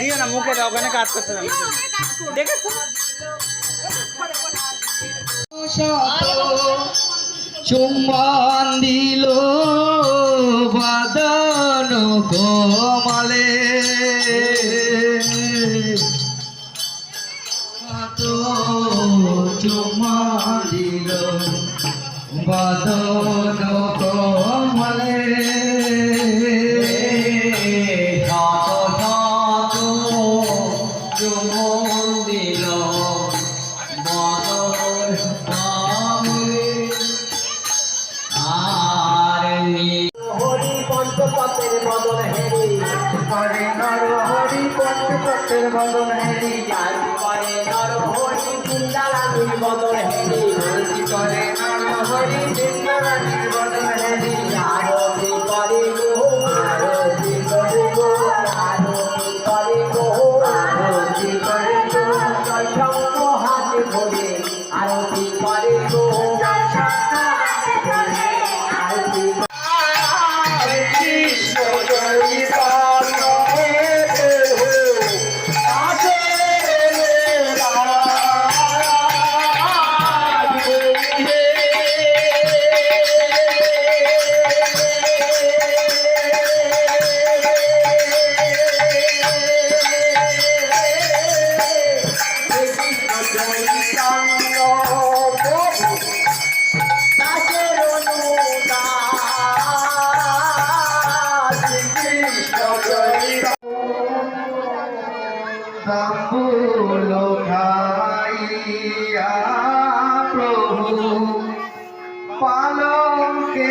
দিও না, মুখে দাও, ওখানে কাজ করতে হবে। দেখেছ? চুম্বন দিল বদন কোমলে চুম্বন দিল বদন কোমলে চুম্বন দিল বদন কোমলে আর হরি পঞ্চপাতের বদল হেরি। করে নর হরি পঞ্চপতের বদন হেরি পালঙ্কে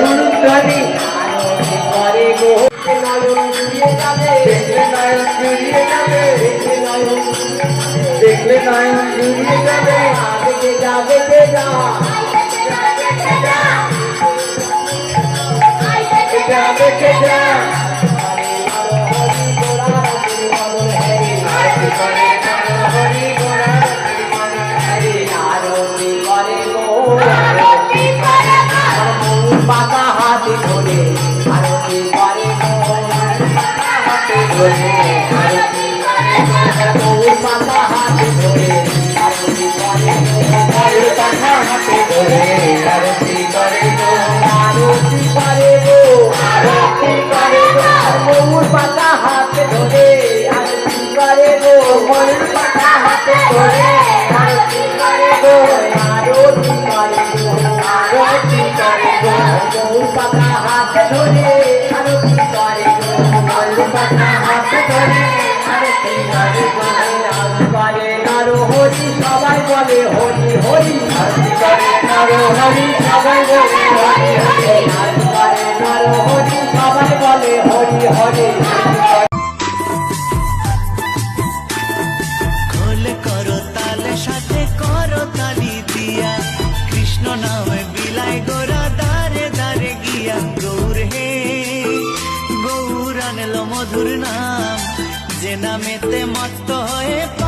উলু ধ্বনি আরতি করে গো নয়ন জুড়িয়ে যাবে দেখলে নয়ন জুড়িয়ে যাবে। জুড়িয়ে যাবে যা। দেখে পাতা হাতে ধরে, আর কি করে গো? ময়ূর পাতা হাতে ধরে, আর কি করে গো? আরও কি করে গো? আরও কি করে গো? ময়ূর পাতা হাতে ধরে, আর কি করে গো? ময়ূর পাতা হাতে ধরে, আর কি করে গো? আর করে আরও হরি, সবাই বলে হরি হরি। আর করে আরও হরি, সবাই বলে হরি হরি। আর নামেতে মত্ত হয়ে